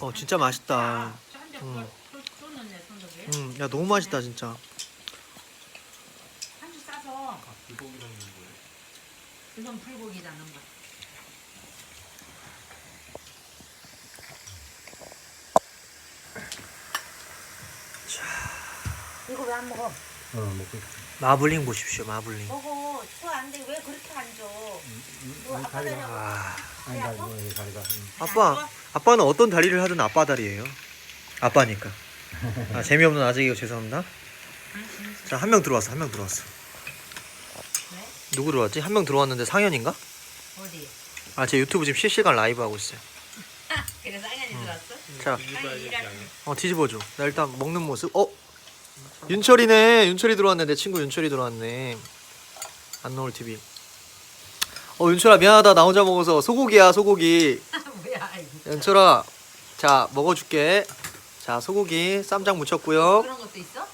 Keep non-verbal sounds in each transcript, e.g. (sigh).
어 진짜 맛있다. 음. 음, 야 너무 맛있다 진짜. 한주 싸서 이건 불고기다 넣은 거. 이거 왜 안 먹어? 어 먹고 마블링 보십시오 마블링. 먹어. 소안돼 왜 그렇게 안 줘? 너 아빠 다리가 다리 아, 아니 나 이거 이 다리가 음. 아빠 아빠는 어떤 다리를 하든 아빠 다리예요. 아빠니까. (laughs) 아, 재미없는 아재기가 죄송합니다. 자 한 명 들어왔어 한 명 들어왔어. 왜? 누구 들어왔지? 한 명 들어왔는데 상현인가? 어디? 아 제 유튜브 지금 실시간 라이브 하고 있어요. 그래서 쌍현이 들어왔어? 자, 어 뒤집어 줘. 나 일단 먹는 모습. 어 윤철이네. 윤철이 들어왔네. 내 친구 윤철이 들어왔네. 안 나올 TV. 어 윤철아 미안하다. 나 혼자 먹어서 소고기야 소고기. (laughs) 뭐야 이거. 윤철아 자 먹어줄게. 자 소고기 쌈장 묻혔고요. 그런 것도 있어?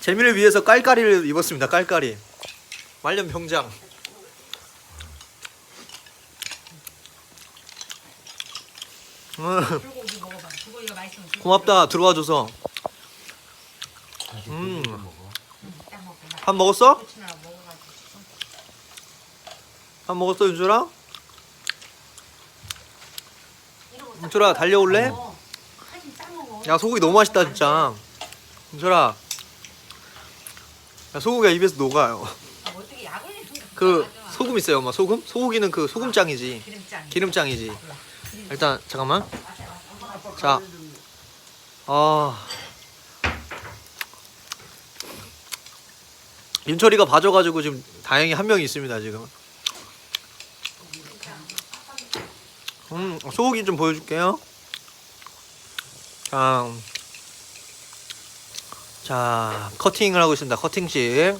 재미를 위해서 깔깔이를 입었습니다. 깔깔이. 말년 병장. 음, 불고기 먹어봐. 불고기가 맛있으면 불고기 고맙다 들어와줘서. 음. 또 먹어. 응, 딱 먹고 나밥 먹었어? 고추나. 밥 먹었어 딱 윤철아 달려올래? 야 소고기 너무 맛있다 진짜. 윤철아. 야 소고기가 입에서 녹아요. 그 소금 있어요 엄마 소금? 소고기는 그 소금장이지. 기름장. 기름장이지. 기름. 일단 잠깐만. 자. 아. 윤철이가 봐줘가지고 지금 다행히 한 명이 있습니다 지금. 음 소고기 좀 보여줄게요. 자, 자 커팅을 하고 있습니다. 커팅식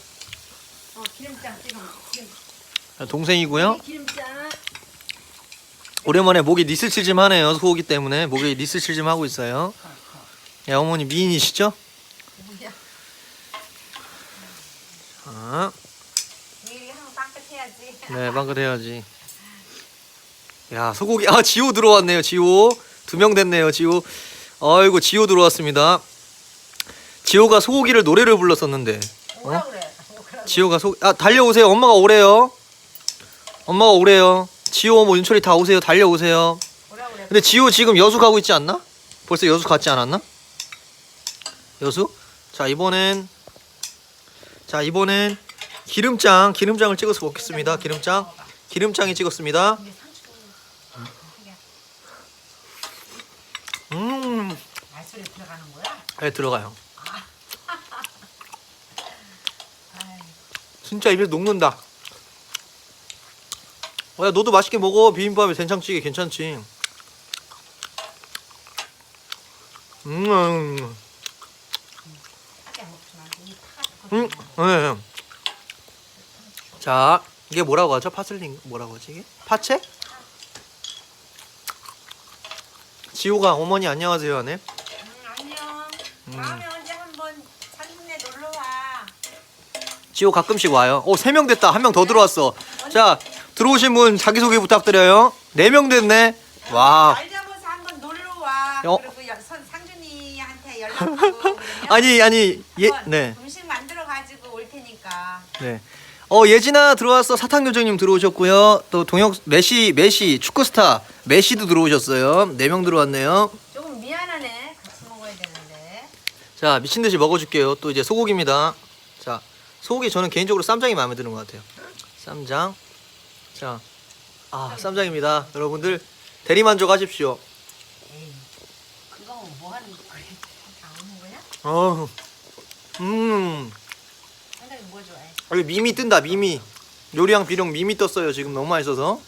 어, 기름장 찍어. 동생이고요. 기름장. 오랜만에 목이 니슬칠짐 하네요 소고기 때문에 목이 니슬칠짐 하고 있어요. 야 어머니 미인이시죠? 자. 미리 한번 빵긋해야지. 네, 방긋 해야지. 야, 소고기. 아, 지호 들어왔네요. 지호. 두 명 됐네요. 지호. 아이고, 지호 들어왔습니다. 지호가 소고기를 노래를 불렀었는데. 그래? 오라고. 지호가 소 아, 달려오세요. 엄마가 오래요. 엄마가 오래요. 지호 뭐 윤철이 다 오세요. 달려오세요. 그래? 근데 지호 지금 여수 가고 있지 않나? 벌써 여수 갔지 않았나? 여수? 자, 이번엔 자, 이번엔 기름장, 기름장을 찍어서 먹겠습니다. 기름장. 기름장이 찍었습니다. 근데 상추 음, 말소리 들어가는 거야? 네, 들어가요. 아이, 진짜 입에서 녹는다. 어, 야, 너도 맛있게 먹어. 비빔밥에 된장찌개 괜찮지. 음, 음, 음, 네. 네. 자, 이게 뭐라고 하죠? 파슬리 뭐라고 하지 이게? 파채? 지호가 어머니 안녕하세요 하네. 응, 안녕. 음. 다음에 언제 한번 산촌에 놀러 와. 지호 가끔씩 와요. 오, 세 명 됐다. 한 명 더 들어왔어. 자, 들어오신 분 자기소개 부탁드려요. 네 명 됐네. 와. 날 잡아서 한번 놀러 와. 어? 그리고 여, 선, 상준이한테 연락하고 그러면 (laughs) 아니, 아니, 예, 네. 음식 만들어 가지고 올 테니까. 네. 어, 예진아 들어왔어. 사탕 요정님 들어오셨고요. 또 동혁, 메시, 메시, 축구 스타, 메시도 들어오셨어요. 네 명 들어왔네요. 조금 미안하네. 같이 먹어야 되는데. 자, 미친 듯이 먹어줄게요. 또 이제 소고기입니다. 자, 소고기 저는 개인적으로 쌈장이 마음에 드는 것 같아요. 쌈장. 자, 아, 쌈장입니다. 여러분들 대리 만족 하십시오. 에이, 그거 뭐 하는 거야? 어, 음, 상당히 뭐 좋아해? 여기 미미 뜬다. 미미. 요리왕 비룡 미미 떴어요. 지금 너무 맛있어서.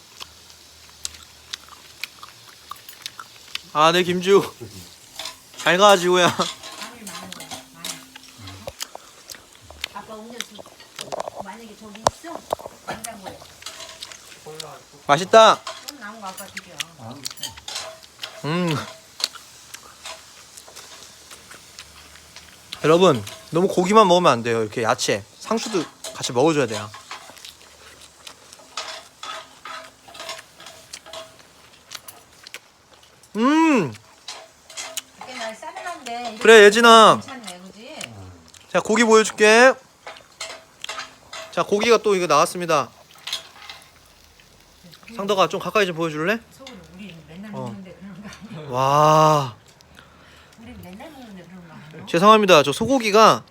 아, 네 김주. 잘 가, 지호야. 마늘 많은 거야. 마늘. 아빠 음료수 만약에 저기 있어? 냉장고에 맛있다. 좀 남은 거 아빠 드려. 음. 여러분, 너무 고기만 먹으면 안 돼요. 이렇게 야채, 상추도 같이 먹어줘야 돼요. 음 이게 날 싸늘한데. 이게 그래 예진아 괜찮네, 그지? 자 고기 보여줄게 자 고기가 또 이거 나왔습니다 상덕아 좀 가까이 좀 보여줄래? 속으로 우리 맨날 어. 먹는데 그런 거 아니야? 와 우리 맨날 먹는데 그런 거 아니야? 죄송합니다 저 소고기가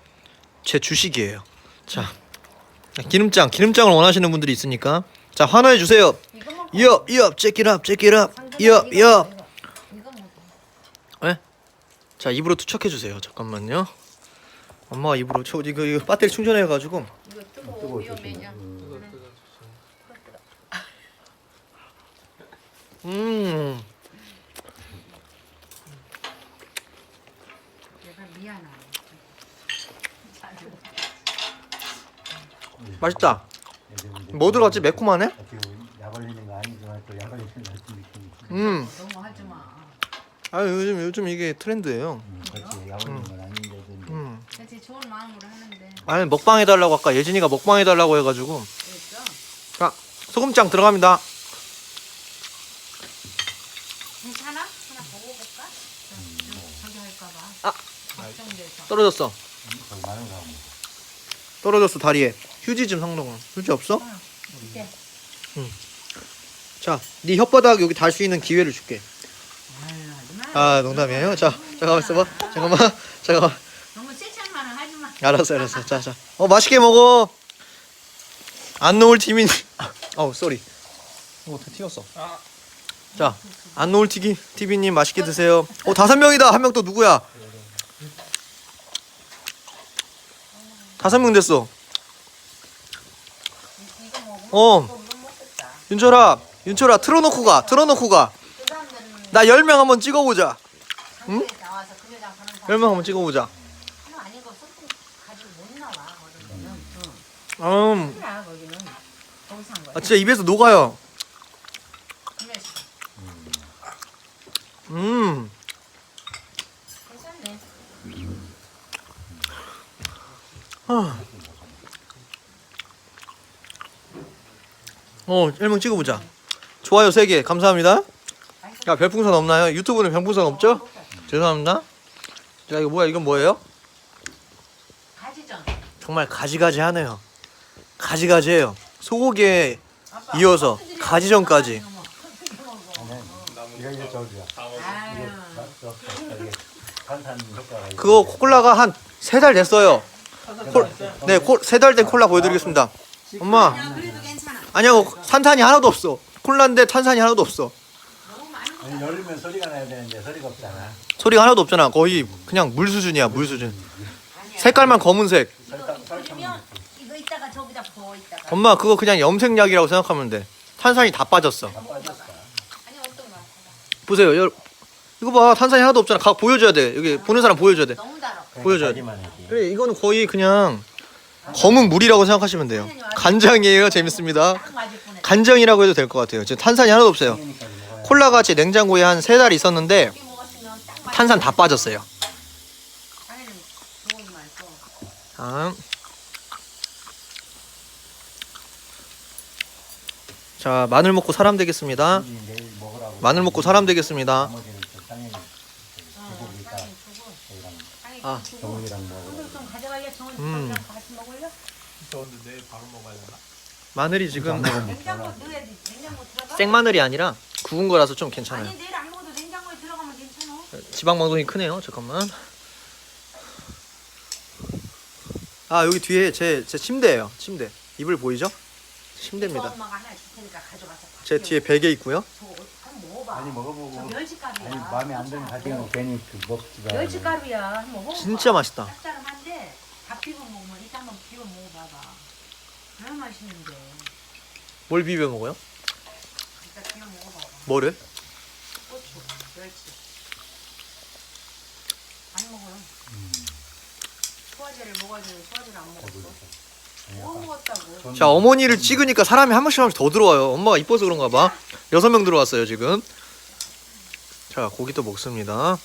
제 주식이에요 자 기름장 기름장을 원하시는 분들이 있으니까 자 환호해 주세요. 이업 이업 up 상대가 이업 이업 먹어. 자 입으로 투척해 주세요 잠깐만요 엄마가 입으로 저 이거 이거 배터리 충전해 가지고? 음 내가 미안해. 맛있다 뭐 들어갔지 매콤하네 어떻게 약 올리는 거 아니지만 또약 올리는 거 같은 느낌이. 음 너무 하지 마. 아 요즘 요즘 이게 트렌드예요 음, 그렇지 약 올리는 건 아닌데도 이제 음 그렇지 좋은 마음으로 하는데. 아니 먹방 해달라고 아까 예진이가 먹방 해달라고 해가지고? 자 소금장 들어갑니다 괜찮아? 하나 먹어볼까? 저- 저기 할까봐. 아. 걱정돼서. 떨어졌어 많은 거 떨어졌어 다리에 휴지 좀 상동아 휴지 없어? 이게. 자네 혓바닥 여기 달 수 있는 기회를 줄게. 아유, 하지 마. 아 농담이에요? 자 잠깐만 있어봐. 잠깐만. (laughs) 잠깐만. 너무 섹시한만은 하지 마. 알았어 알았어. 자 자. 어 맛있게 먹어. 안 놓을 팀인 (laughs) 어우 쏘리. 어 다 튀었어. 자 안 놓을 TV TV님 맛있게 드세요. 어 다섯 명이다. 한 명 또 누구야? 다섯 명 됐어 어. 윤철아 윤철아 틀어놓고 가 틀어놓고 가나 그 사람들은 열명 한번 찍어보자 장소에 나와서 금요장 하는 사람 열명 한번 찍어보자. 응. 음. 아, 진짜 입에서 녹아요. 음괜찮네. 어, 1명 찍어보자. 좋아요 3개 감사합니다. 야, 별풍선 없나요? 유튜브는 별풍선 없죠? 죄송합니다. 자, 이거 뭐야? 이건 뭐예요? 가지전. 정말 가지가지 하네요. 가지가지해요. 소고기에 이어서 가지전까지. 이거 이제 저기야 아유. 탄산 효과가 있어. 그거 콜라가 한 세 달 됐어요. 콜, 네, 콜, 세 달 된 콜라 보여드리겠습니다. 엄마, 아. 아니야, 탄산이 하나도 없어. 콜라인데 탄산이 하나도 없어. 너무 많이 먹어. 아니 열리면 소리가 나야 되는데 소리가 없잖아 소리가 하나도 없잖아. 거의 그냥 물 수준이야, 물 수준. 색깔만 검은색. 이거 돌리면 이거 이따가 저기다 부어 이따가. 엄마, 그거 그냥 염색약이라고 생각하면 돼. 탄산이 다 빠졌어. 아니 어떤 거? 보세요. 여, 이거 봐. 탄산이 하나도 없잖아. 각 보여줘야 돼. 여기 보는 사람 보여줘야 돼. 너무 달아. 보여줘야 돼. 자기만 하지. 그래, 이거는 거의 그냥 검은 물이라고 생각하시면 돼요. 간장이에요. 재밌습니다. 딱 맞을 뻔했어. 간장이라고 해도 될 것 같아요. 지금 탄산이 하나도 없어요. 콜라가 제 냉장고에 한 세 달 있었는데 탄산 다 빠졌어요. 써. 자, 자 마늘 먹고 사람 되겠습니다. 마늘 먹고 사람 되겠습니다. 아. 정원 음. 음. 같이 먹을래? 마늘이 지금 냉장고 넣어야지. 냉장고 들어가? 생마늘이 아니라 구운 거라서 좀 괜찮아요. 아니 내일 안 먹어도 냉장고에 들어가면 괜찮아. 지방 방송이 크네요. 잠깐만. 아 여기 뒤에 제 제 침대예요. 침대. 이불 보이죠? 침대입니다. 엄마가 하나 줄 테니까 가져가서. 제 뒤에 베개 있고요. 저거 한번 먹어봐. 아니 먹어보고 저 멸치가루야. 아니 마음에 안 드는 가지면 괜히 그 먹지가 않아. 멸치가루야. 한번 먹어봐. 진짜 맛있다. 짭짤한데 밥 비벼 먹으면 이따 한번 비벼 먹어봐봐. 얼마나 맛있는데. 뭘 비벼 먹어요? 이따 비벼 먹어봐봐. 뭐를? 고추, 멸치. 많이 먹어요. 소화제를 먹어야 되는데 소화제를 안 먹었어. 뭐 먹었다고? 자 어머니를 찍으니까 사람이 한 명씩 한 명씩 더 들어와요. 엄마가 이뻐서 그런가 봐. 여섯 명 들어왔어요 지금. 자 고기 또 먹습니다.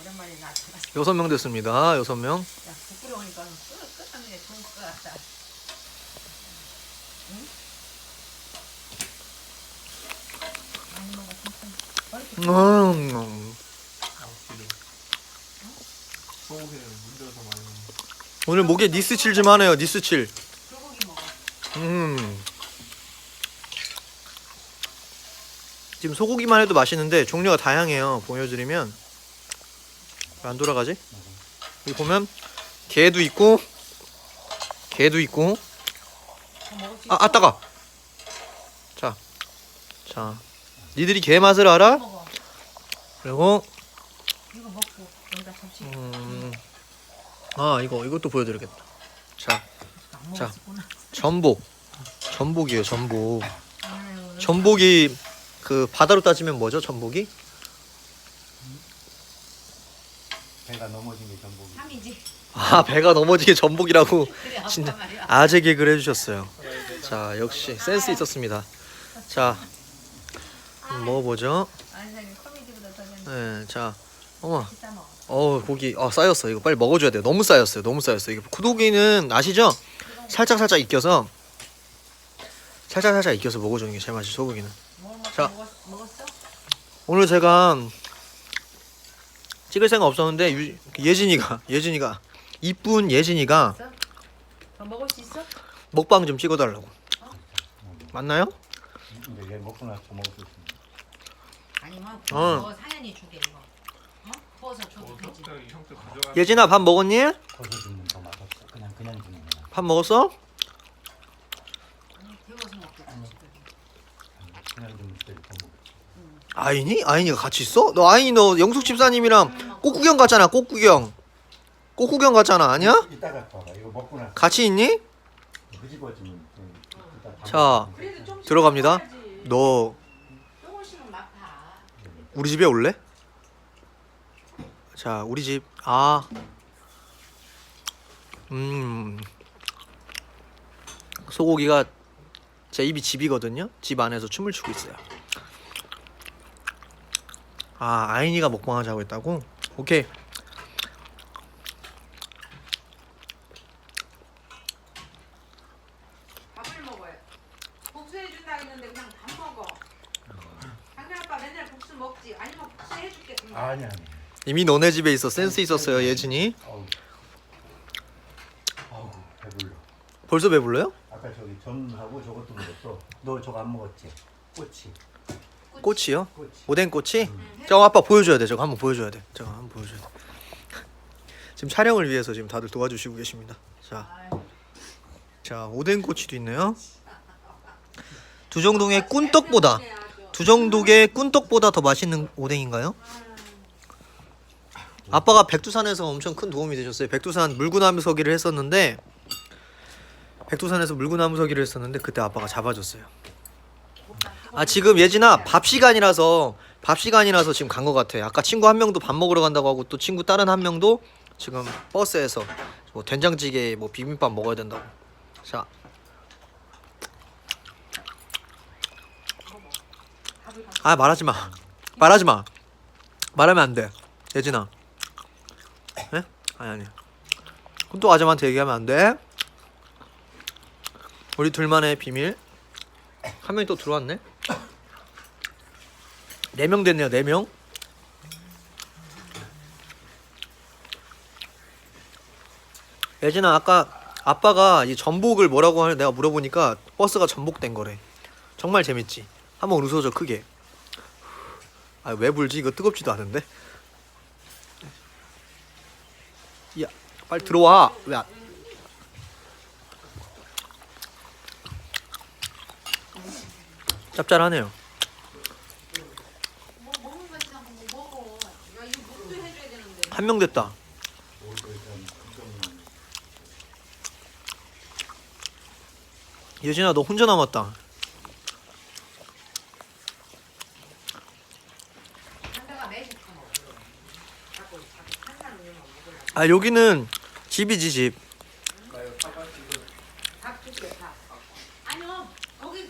오랜만에 나타났어. 여섯 명 됐습니다. 여섯 명. 야, 부끄러우니까 끝, 끝나는 게 좋을 것 같다. 응? 많이 먹어, 먹는 오늘 목에 니스 칠 좀 하네요. 니스칠. 소고기 먹어. 음. 지금 소고기만 해도 맛있는데 종류가 다양해요. 보여드리면 왜 안 돌아가지? 여기 보면 게도 있고 게도 있고 아? 아 따가. 자, 자, 니들이 게 맛을 알아? 그리고 이거 먹고 여기다 접시. 음, 아 이거 이것도 보여드리겠다. 자, 안 자. 먹었구나. 전복, 전복이에요. 전복. 아유, 전복이 그 바다로 따지면 뭐죠? 전복이? 배가 넘어진 게 전복이. 삼이지. 아 배가 넘어지게 전복이라고 (laughs) 진짜. 아재 개그를 해주셨어요. 자 역시 센스 있었습니다. 자 음, 먹어보죠. 네, 자 어머. 어 고기 아 쌓였어. 이거 빨리 먹어줘야 돼요. 너무 쌓였어요. 너무 쌓였어. 이거 구독이는 아시죠? 살짝 살짝 익혀서 살짝 살짝 익혀서 먹어주는 게 제일 맛이 소고기는. 자. 오늘 제가 찍을 생각 없었는데 유, 예진이가 예진이가 이쁜 예진이가 있어? 더 먹을 수 있어? 먹방 좀 찍어달라고. 맞나요? 근데 얘 먹고 나서 먹을 수 있습니다. 아니면 어. 너 상현이 주게 이거. 어? 구워서 줘도 거. 되지. 가져가. 예진아 밥 먹었니? 커서 주면 더 맛없어. 그냥 그냥 주는 거야. 밥 먹었어? 아니, 데워서 먹겠다. 지금. 그냥 주면 제일 더 먹어. 아인이? 아인이가 같이 있어? 너 아인이 너 영숙 집사님이랑 꽃구경 갔잖아 꽃구경 꽃구경 갔잖아 아니야? 이따가 봐봐. 이거 먹고 나서 같이 있니? 이따 다 자. 먹으면 그래도 좀 들어갑니다 너 조금씩은. 우리 집에 올래? 자 우리 집 아 음 소고기가 제 입이 집이거든요 집 안에서 춤을 추고 있어요 아 아인이가 먹방하자고 했다고? 오케이 밥을 먹어요. 했는데 그냥 밥 먹어. 강렬 아빠 맨날 국수 먹지. 아니면 국수 해줄게. 그냥. 아니 아니. 이미 너네 집에 있어 센스 있었어요 예진이. 어우 배불러. 벌써 배불러요? 아까 저기 전하고 저것도 먹었어. 너 저거 안 먹었지? 꼬치. 꼬치요? 꼬치. 오뎅 꼬치? 저거 아빠 보여줘야 돼. 저거 한번 보여줘야 돼. 저거 한번 보여줘야 돼. (laughs) 지금 촬영을 위해서 지금 다들 도와주시고 계십니다. 자, 자 오뎅 꼬치도 있네요. 두정동의 꾼떡보다 두정동의 꾼떡보다 더 맛있는 오뎅인가요? 아빠가 백두산에서 엄청 큰 도움이 되셨어요. 백두산 물구나무 서기를 했었는데 백두산에서 물구나무 서기를 했었는데 그때 아빠가 잡아줬어요. 아 지금 예진아 밥 시간이라서 밥 시간이라서 지금 간 것 같아. 아까 친구 한 명도 밥 먹으러 간다고 하고 또 친구 다른 한 명도 지금 버스에서 뭐 된장찌개 뭐 비빔밥 먹어야 된다고. 자. 아 말하지 마. 말하지 마. 말하면 안 돼. 예진아. 에? 아니 아니. 그럼 또 아줌마한테 얘기하면 안 돼. 우리 둘만의 비밀. 한 명이 또 들어왔네. 네 명 됐네요. 네 명. 예진아 아까 아빠가 이 전복을 뭐라고 하는 내가 물어보니까 버스가 전복된 거래. 정말 재밌지. 한번 웃어줘 크게. 아 왜 불지? 이거 뜨겁지도 않은데. 야 빨리 들어와. 왜? 안... 짭짤하네요. 한 명 됐다. 예진아 너 혼자 남았다. 한다가 매실 다 먹어. 자꾸 자꾸 한산 우유만 먹으려. 아 여기는 집이지 집.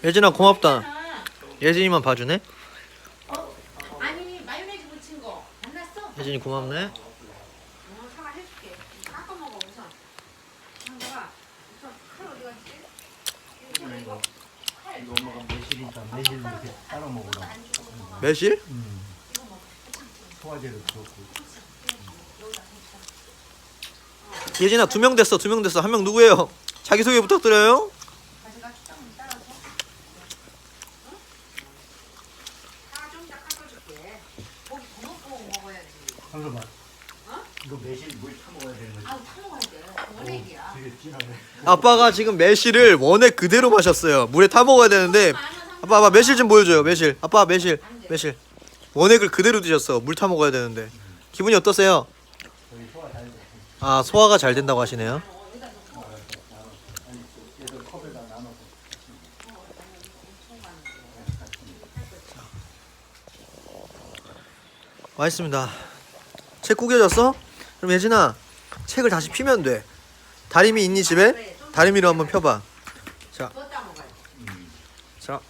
예진아 고맙다. 예진이만 봐주네. 예진이 고맙네. 매실? 음. 소화제도 좋고. 예진아 두 명 됐어 두 명 됐어 한 명 누구예요? 자기소개 부탁드려요. 잠깐만. 어? 이거 매실 물 타먹어야 되는 거지. 되게 진하네. 아빠가 지금 매실을 원액 그대로 마셨어요 물에 타 먹어야 되는데 아빠 아빠 매실 좀 보여줘요 매실 아빠 매실 매실 원액을 그대로 드셨어 물 타 먹어야 되는데 기분이 어떠세요? 아 소화가 잘 된다고 하시네요. 맛있습니다 책 구겨졌어? 그럼 예진아 책을 다시 피면 돼 다리미 있니 집에? 다리미로 한번 펴봐 더 따먹어요. 자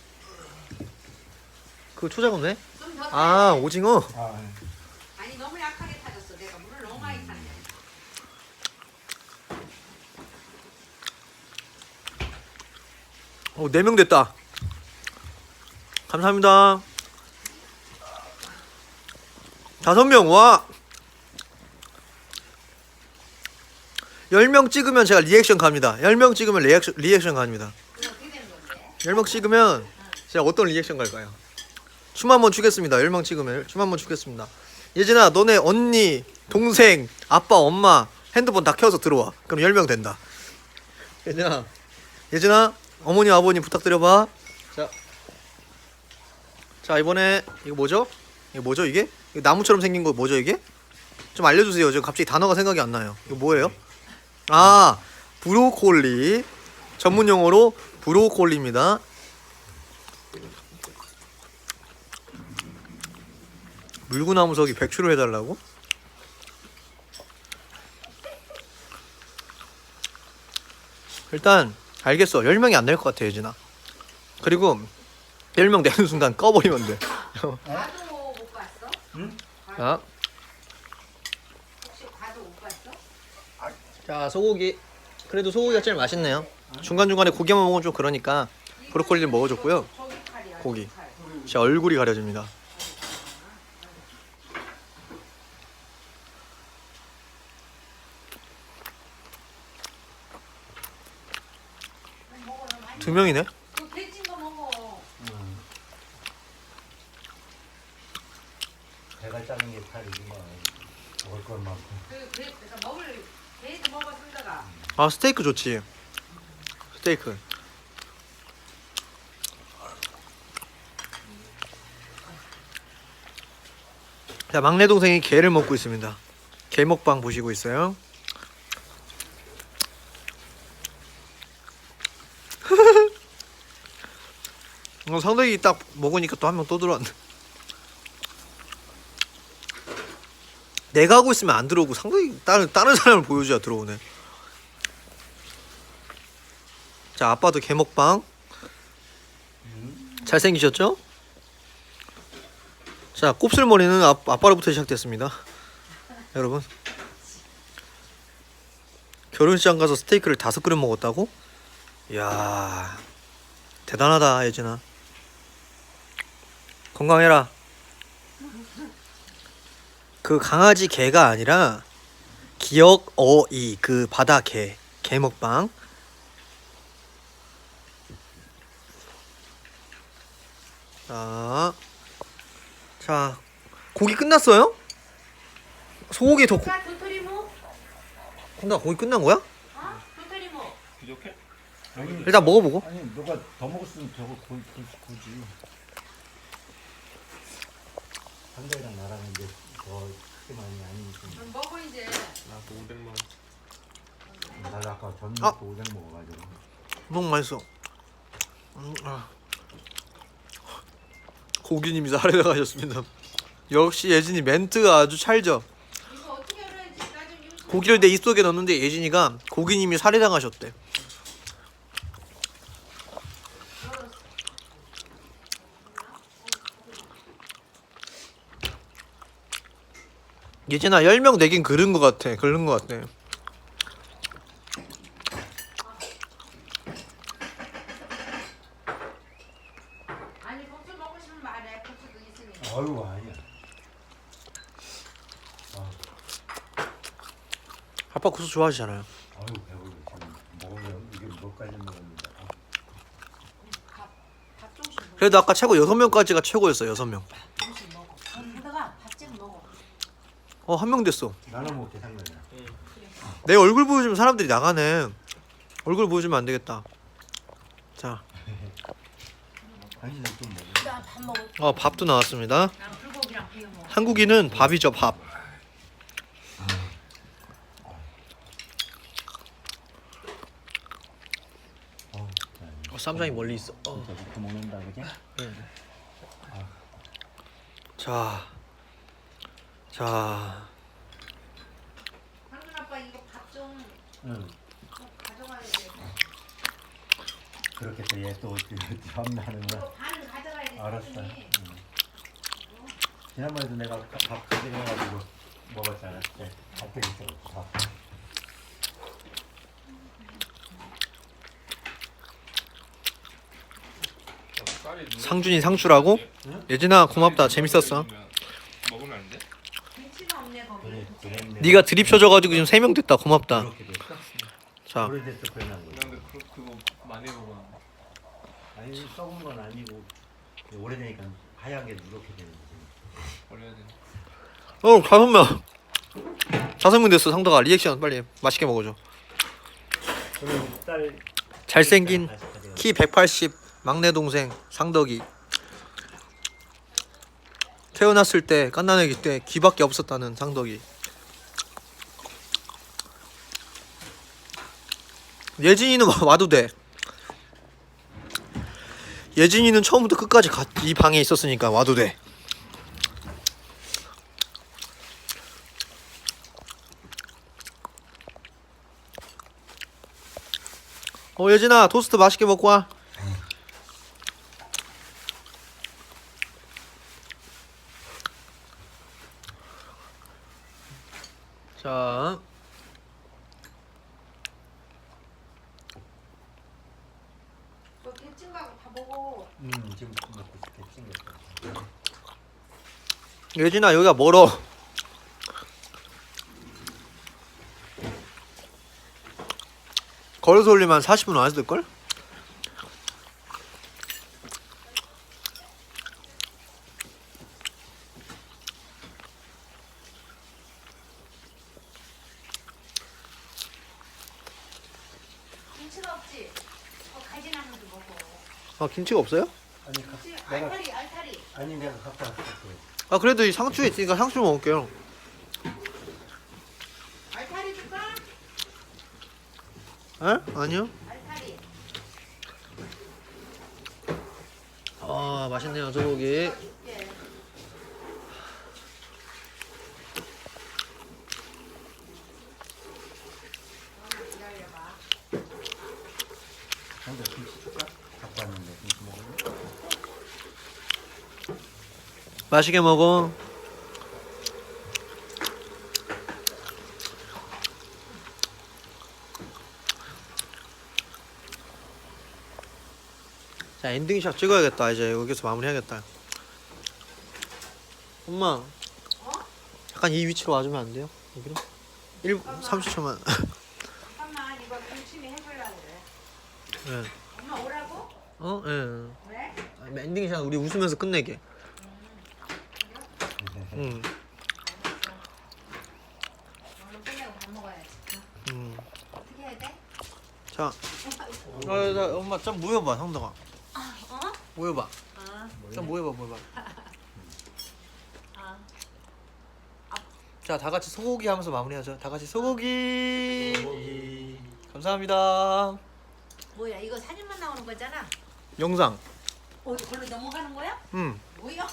그거 초장은 왜? 아 오징어 아, 아니 너무 약하게 타졌어. 내가 물을 너무 많이 탔네. 어, 4명 됐다. 감사합니다. 다섯 명 와. 10명 찍으면 제가 리액션 갑니다. 10명 찍으면 리액션, 리액션 갑니다. 그거 어떻게 되는 건데? 10명 찍으면 제가 어떤 리액션 갈까요? 춤 한번 추겠습니다. 10명 찍으면 춤 한번 추겠습니다. 예진아, 너네 언니, 동생, 아빠, 엄마 핸드폰 다 켜서 들어와. 그럼 10명 된다. 예진아, 예진아, 어머니, 아버님 부탁드려봐. 자, 자 이번에 이거 뭐죠? 이거 뭐죠 이게? 이거 나무처럼 생긴 거 뭐죠 이게? 좀 알려주세요. 지금 갑자기 단어가 생각이 안 나요. 이거 뭐예요? 아, 브로콜리. 전문 용어로 브로콜리입니다. 물구나무석이 백추를 해달라고? 일단 알겠어 10명이 안 될 것 같아 예진아 그리고 10명 되는 순간 꺼버리면 돼 과도 못 봤어? 자, 혹시 과도 못 봤어? 자 소고기 그래도 소고기가 제일 맛있네요 중간중간에 고기만 먹으면 좀 그러니까 브로콜리를 먹어줬고요 저기 칼이야. 고기. 저기 칼. 제 얼굴이 가려집니다 두 명이네 그 개찐 거 먹어. 음. 배가 짜는 게 탈이지만 먹을 것만큼. 그, 그, 그러니까 먹을 개도 먹어 쓰다가 아 스테이크 좋지 스테이크 자 막내 동생이 게를 먹고 있습니다 게 먹방 보시고 있어요 어, 상당히 딱 먹으니까 또 한 명 또 들어왔네. 내가 하고 있으면 안 들어오고 상당히 다른 다른 사람을 보여줘야 들어오네. 자 아빠도 개먹방. 잘생기셨죠? 자 곱슬머리는 아, 아빠로부터 시작됐습니다. 여러분. 결혼식장 가서 스테이크를 다섯 그릇 먹었다고? 이야 대단하다 예진아 건강해라 그 강아지 개가 아니라 기억 어이 그 바다 개 개먹방 자, 자 고기 끝났어요? 소고기 더 도토리묵 콩다 고기 끝난 거야? 어? 부족해? 아니, 일단 먹어보고 아니 너가 더 먹었으면 저거 고, 고, 굳이. 한달이랑 나랑 이제 더 크게 많이 아니니까. 좀 먹어 이제 나도 500만 원. 나도 아까 전 아. 먹고 오뎅 먹어가지고. 너무 맛있어 음, 아. 고기님이 살해 가셨습니다 역시 예진이 멘트가 아주 찰져 이거 어떻게 고기를 내 입속에 넣었는데 예진이가 고기님이 살해당하셨대. 예진아 10명 내긴 그른 것 같아. 그른 것 같아. 아. 아빠 국수 좋아하시잖아요. 아유 배불러. 지금 먹으면 이게 몇까지 먹었는데. 그래도 아까 최고 6명까지가 최고였어 6명. 어 한 명 됐어. 나눠 먹게 상관이야 내 얼굴 보여주면 사람들이 나가네. 얼굴 보여주면 안 되겠다. 자, (laughs) 당신은 좀 먹어 그다음 밥 먹어. 어 밥도 나왔습니다. 난 불고기랑 비벼 먹어. 한국인은 밥이죠 밥. 어우 어, 쌈장이 멀리 있어. 어. 진짜 이렇게 먹는다 그지? 자, 자, 당근 아빠 이거 밥 좀 응 가져가야 돼. 그렇게 또 얘또 (laughs) 거야 이거 반 가져가야 돼. 알았어. 응. 지난번에도 내가 밥 가져가가지고 먹었잖아 네. 밥도 있어 밥 누르- 상준이 상추라고? 예진아 고맙다 재밌었어. 먹으면 안 돼? 김치가 없네 거기. 그래 그랬 네 네가 드립 쳐줘가지고 지금 세 명 됐다 고맙다. 자, 어 다섯 명, 다섯 명 됐어 상덕아 리액션 빨리 맛있게 먹어줘. 잘생긴. 키 180 막내 동생 상덕이 태어났을 때 깐난애기 때 귀밖에 없었다는 상덕이 예진이는 와- 와도 돼. 예진이는 처음부터 끝까지 가- 이 방에 있었으니까 와도 돼. 어 예진아 토스트 맛있게 먹고 와 자, 너 김치하고 다 먹어. 음 지금 먹고 싶게 챙겼어 예진아 여기가 멀어. 걸어서 올리면 40분 왔을 걸? 김치가 없지. 어, 가지나물도 먹어. 아 김치가 없어요? 아니 가, 김치 내가 알타리 알타리. 아니 내가 갖고 왔어 아 그래도 이 상추에 있으니까 상추 먹을게요. 알타리 줄까? 에? 아니요. 알타리. 아 맛있네요 소고기. 예. 잠깐만 기다려봐. 근데 김치 줄까? 갖고 왔는데 김치 먹을래? 맛있게 먹어. 자 엔딩샷 찍어야겠다 이제 여기서 마무리해야겠다. 엄마. 약간 이 위치로 와주면 안 돼요? 여기로? 1 30초만. 잠깐만 이거 김치미 해보려고 그래. 예. 엄마 오라고? 어? 예. 왜? 아, 엔딩샷 우리 웃으면서 끝내게. 음. 돼? 자. 어, 자, 엄마 좀 모여봐, 상덕아. 어? 모여봐. 아, 좀 모여봐, 모여봐. 아. 자, 다 같이 소고기 하면서 마무리하자. 다 같이 소고기. 소고기 감사합니다. 뭐야 이거 사진만 나오는 거잖아. 영상. 어, 걸로 넘어가는 거야? 음. 뭐야?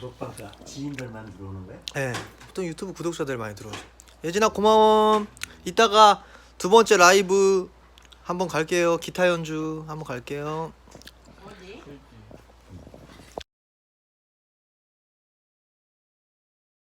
먹방가 지인들만 들어오는 거야? 예. 보통 유튜브 구독자들 많이 들어오죠. 예진아 고마워. 이따가 두 번째 라이브 한번 갈게요. 기타 연주 한번 갈게요.